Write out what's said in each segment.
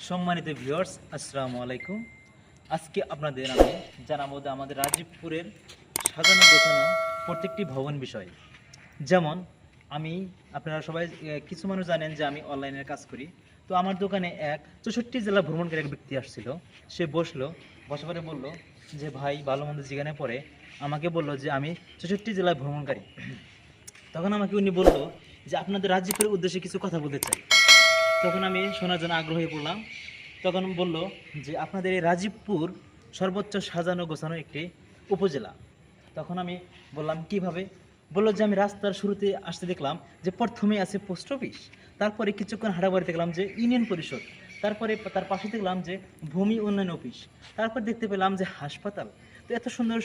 সম্মানিত ভিউয়ার্স, আসসালামু আলাইকুম। আজকে আপনাদের আমি জানাব যে আমাদের রাজীবপুরের সাজানো গোছানো প্রত্যেকটি ভবন বিষয়। যেমন, আমি, আপনারা সবাই কিছু মানুষ জানেন যে আমি অনলাইনের কাজ করি। তো আমার দোকানে এক চৌষট্টি জেলা ভ্রমণকারী এক ব্যক্তি আসছিল। সে বসল, বসে পরে বলল যে, ভাই ভালো মন্দ জিজ্ঞানে পরে আমাকে বলল যে, আমি চৌষট্টি জেলায় ভ্রমণকারী। তখন আমাকে উনি বলল যে, আপনাদের রাজীবপুরের উদ্দেশ্যে কিছু কথা বলতে চাই। তখন আমি শোনার জন্য আগ্রহী পড়লাম। তখন বলল যে, আপনাদের এই রাজীবপুর সর্বোচ্চ সাজানো গোছানো একটি উপজেলা। তখন আমি বললাম, কীভাবে? বলল যে, আমি রাস্তার শুরুতে আসতে দেখলাম যে, প্রথমে আছে পোস্ট অফিস, তারপরে কিছুক্ষণ হাঁটাবাড়ি দেখলাম যে, ইউনিয়ন পরিষদ, তারপরে তার পাশে দেখলাম যে, ভূমি উন্নয়ন অফিস, তারপর দেখতে পেলাম যে, হাসপাতাল। তো এত সুন্দর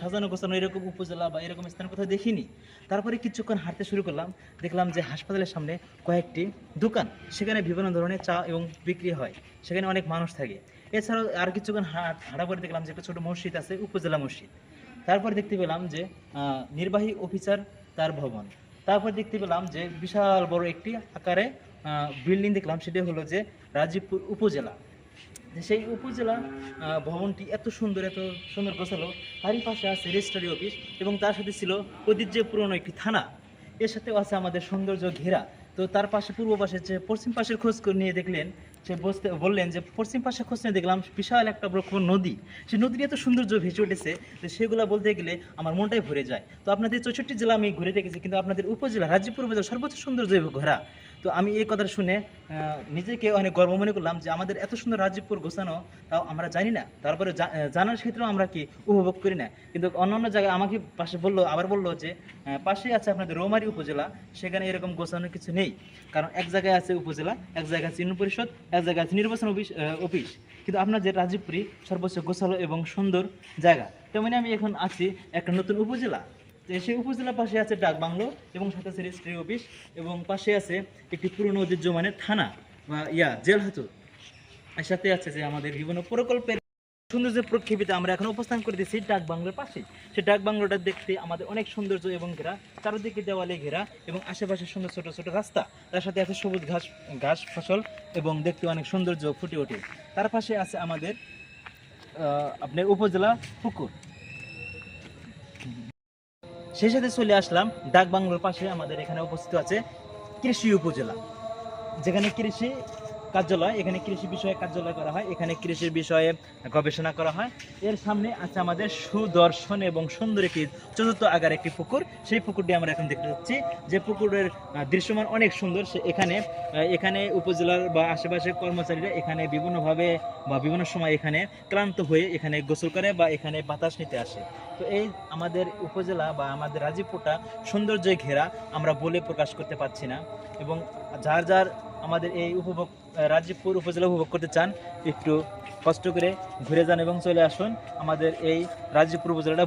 সাজানো গোছানো এরকম উপজেলা বা এরকম স্থান কোথাও দেখিনি। তারপরে কিছুক্ষণ হাঁটতে শুরু করলাম। দেখলাম যে হাসপাতালের সামনে কয়েকটি দোকান, সেখানে বিভিন্ন ধরনের চা এবং বিক্রি হয়। সেখানে অনেক মানুষ থাকে। এছাড়াও আর কিছুক্ষণ হাট হাঁটা পরে দেখলাম যে একটা ছোটো মসজিদ আছে, উপজেলা মসজিদ। তারপর দেখতে পেলাম যে নির্বাহী অফিসার তার ভবন। তারপর দেখতে পেলাম যে, বিশাল বড় একটি আকারে বিল্ডিং দেখলাম, সেটি হলো যে, রাজীবপুর উপজেলা। সেই উপজেলা ভবনটি এত সুন্দর এত সুন্দর গোছালো। তারই পাশে আছে রেজিস্ট্রারি অফিস এবং তার সাথে ছিল ঐতিহ্যপূর্ণ একটি থানা। এর সাথেও আছে আমাদের সৌন্দর্য ঘেরা। তো তার পাশে পূর্ব পাশে যে পশ্চিম পাশের খোঁজ করে নিয়ে দেখলেন, সে বসতে বললেন যে পশ্চিম পাশে খোঁজ নিয়ে দেখলাম বিশাল একটা বড় নদী। সেই নদীর এত সৌন্দর্য ভেসে উঠেছে যে সেগুলো বলতে গেলে আমার মনটাই ভরে যায়। তো আপনাদের চৌষট্টি জেলা আমি ঘুরে দেখেছি, কিন্তু আপনাদের উপজেলা রাজ্যপুর উপজেলা সর্বোচ্চ সৌন্দর্য ঘোরা তো আমি এই কথা শুনে নিজেকে অনেক গর্ব মনে করলাম যে আমাদের এত সুন্দর রাজীবপুর গোছানো, তাও আমরা জানি না। তারপরে জানার ক্ষেত্রেও আমরা কি উপভোগ করি না। কিন্তু অন্যান্য জায়গায় আমাকে পাশে বলল, আবার বলল যে পাশেই আছে আপনাদের রৌমারি উপজেলা, সেখানে এরকম গোছানো কিছু নেই। কারণ এক জায়গায় আছে উপজেলা, এক জায়গায় আছে ইউনিয়ন পরিষদ, এক জায়গায় আছে নির্বাচন অফিস অফিস। কিন্তু আপনার যে রাজীবপুরি সর্বোচ্চ গোছালো এবং সুন্দর জায়গা, তেমনি আমি এখন আছি একটা নতুন উপজেলা। সেই উপজেলার পাশে আছে ডাক বাংলো এবং সাথে আছে রেজিস্ট্রি অফিস এবং পাশে আছে একটি পুরনো ঐতিহ্যমানের থানা বা ইয়া, জেল হাতুর এর সাথে আছে যে আমাদের বিভিন্ন প্রকল্পের সৌন্দর্য প্রক্ষেপিতে আমরা এখন অবস্থান করে দিয়েছি ডাক বাংলোর পাশে। সেই ডাক বাংলোটা দেখতে আমাদের অনেক সৌন্দর্য এবং ঘেরা, চারদিকে দেওয়ালে ঘেরা এবং আশেপাশে সুন্দর ছোট ছোট রাস্তা। তার সাথে আছে সবুজ ঘাস ঘাস ফসল এবং দেখতে অনেক সৌন্দর্য ফুটে ওঠে। তার পাশে আছে আমাদের আপনার উপজেলা পুকুর। সেই সাথে চলে আসলাম ডাক বাংলোর পাশে আমাদের এখানে উপস্থিত আছে কৃষি উপজেলা, যেখানে কৃষি কার্যালয়, এখানে কৃষি বিষয়ে কার্যালয় করা হয়, এখানে কৃষির বিষয়ে গবেষণা করা হয়। এর সামনে আছে আমাদের সুদর্শন এবং সুন্দর একটি চতুর্থ আগার একটি পুকুর। সেই পুকুরটি আমরা এখন দেখতে পাচ্ছি যে পুকুরের দৃশ্যমান অনেক সুন্দর, সে এখানে এখানে উপজেলার বা আশেপাশের কর্মচারীরা এখানে বিভিন্নভাবে বা বিভিন্ন সময় এখানে ক্লান্ত হয়ে এখানে গোসল করে বা এখানে বাতাস নিতে আসে। তো এই আমাদের উপজেলা বা আমাদের রাজীবপুরটা সৌন্দর্যে ঘেরা আমরা বলে প্রকাশ করতে পারছি না। এবং যার যার আমাদের এই উপভোগ রাজীবপুর উপজেলা উপভোগ করতে চান, একটু কষ্ট করে ঘুরে যান এবং চলে আসুন আমাদের এই রাজীবপুর উপজেলাটা